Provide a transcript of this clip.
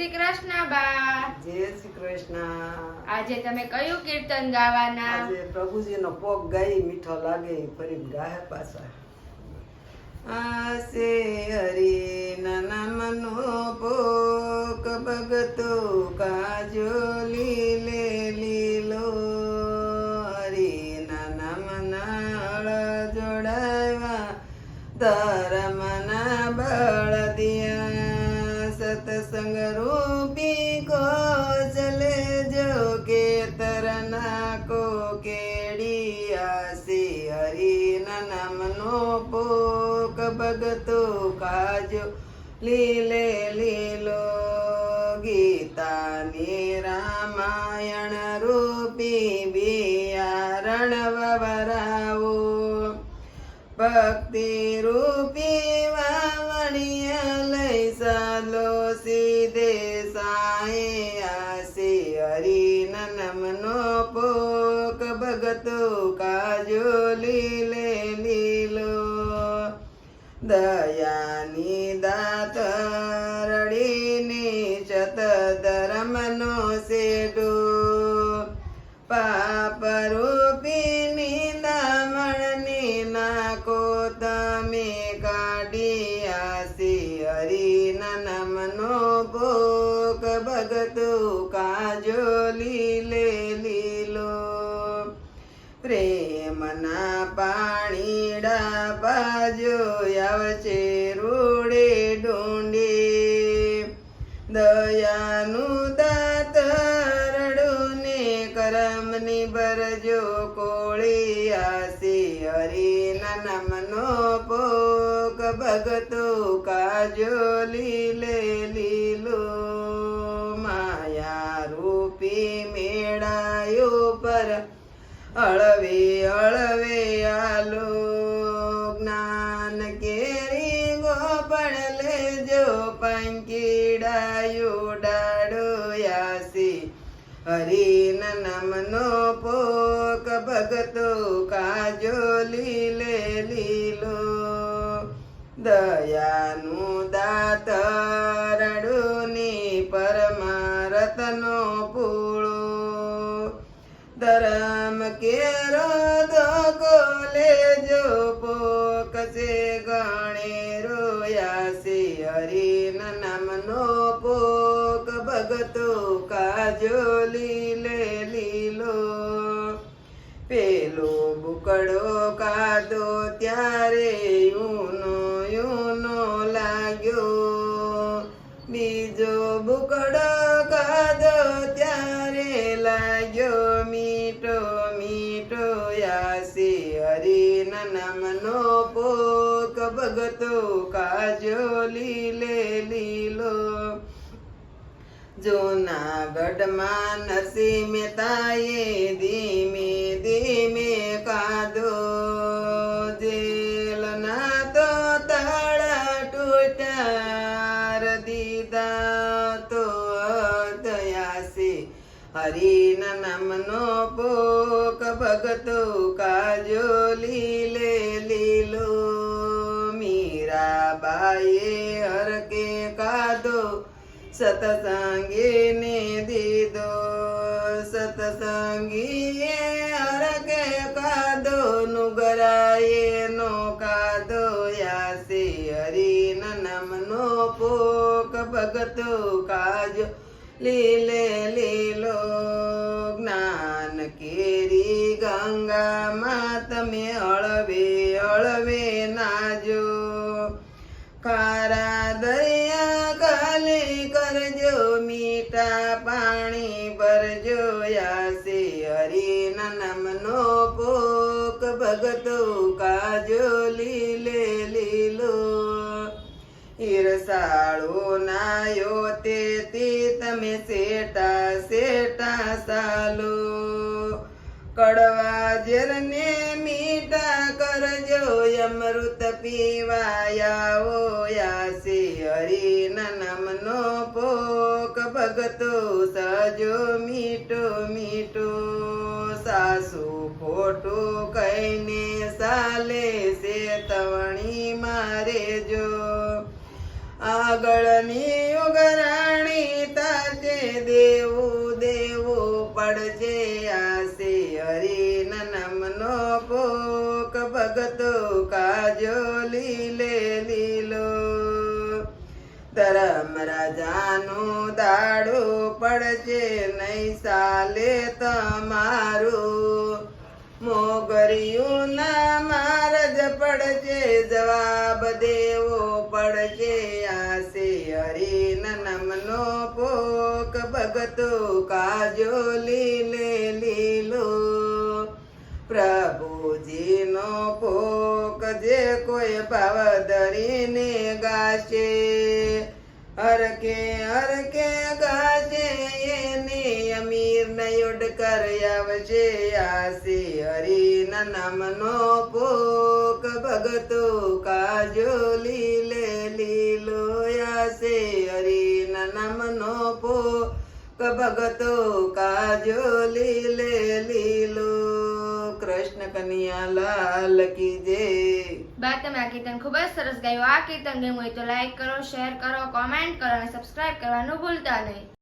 શ્રી કૃષ્ણ બા જય શ્રી કૃષ્ણ. આજે તમે કયું કીર્તન ગાવાના? આજે પ્રભુજીનો પોગ ગાઈ મીઠો લાગે ફરી ગાહે પાછા. આસે હરી નામનો પોક ભગતો કાજો લીલે લીલો. હરી નામના જોડાવા ધર્મના કો કેડિયા સી હરિના નામનો પોક ભગતો કાજો લીલે લીલો ગીતાની રામાયણ રૂપી બિયારણ વરાવો ભક્તિ રૂપી વાવણીય લઈ સાલો સીધે સાએ આસી હરિન નમનો ભગતો કાજો લીલે લીલો. દયાની દાત રડીની ચત ધર્મનો સેડો પાપ રૂપીની દામણની નાકો તમે કાઢી આસી હરિના નમનો ભોગ. ભગતો કાજો બરજો કોળી આસી હરિના નામનો પોક ભગતો કાજો લીલે લીલો. માયા રૂપી મેળાયો પર અળવે અળવે આલો. જ્ઞાન કેરી ગોપણ લેજો પંકીડાયો હરિન નમનો પોક ભગતો કાજો લીલે લીલો. દયાનું દાત રડુની પરમારતનો પૂળો. ધરમ કેરો ધોકો લેજો પોક છે ગણે નામનો પોક ભગતો કાજો લીલે લીલો. પેલો બુકડો કાદો ત્યારે યુનો યુનો લાગ્યો. બીજો બુકડો કાદો ત્યારે લાગ્યો. મીઠો મીઠો યાસી હરિના નામનો પોક. ભગતો કાજો લીલે લીલો. જૂનાગઢમાં નરસિંહ મહેતાએ ધીમે ધીમે કાદો જેલના તો તાળા તૂટ્યા દીદા તો દયાસી. હરિના નામનો પોક ભગતો કાજો લીલે લીલો. મીરાબાઈએ હરકે કાદો સતસંગીને દીધો સતસંગીએ હરકે કાદો નુગરાયે નો કાદો યાસે હરિના નમનો પોક ભગતો કાજો લીલે લીલો જ્ઞાન કેરી ગંગામાં તમે અળવે અળવે નાજો ખારા યાસી હરિના નામનો પોક ભગતો કાજો લીલે લીલો. ઈરસાળો નાયો તેથી તમે સેટા સેટા સાલો. કડવા જરને અમૃત પીવાયા યાસે હરિના નામનો પોક ભગતો સજો મીઠો મીઠો સાસુ ખોટું કહીને સાલે સે તવણી મારે જો. આગળની ઉગરાણી તાજે દેવું દેવું પડજે ભગતો કાજો લીલે લીલો. ધરમ રાજાનું દાડું પડશે નહીં સાલે તમારું. મોગરિયું ના મારજ પડશે, જવાબ દેવો પડશે. આશે હરિના નમનો પોક, ભગતો કાજો લીલે લીલો. પ્રભુજીનો ભોગ જે કોઈ ભાવ ધરીને ગાશે. હરકે હરકે ગાશે, એને અમીર નયોડ કર આવશે. આશે હરિના નામનો પોક ભગતો કાજો લીલે લીલો આશે હરિના નામનો પોક ભગતો કાજો લીલે કન્યા લાલ કી જે. બા તમે આ કીર્તન ખૂબ જ સરસ ગાયું. આ કીર્તન ગમ્યું હોય તો લાઈક કરો શેર કરો કોમેન્ટ કરો અને સબસ્ક્રાઇબ કરવાનું ભૂલતા નહીં.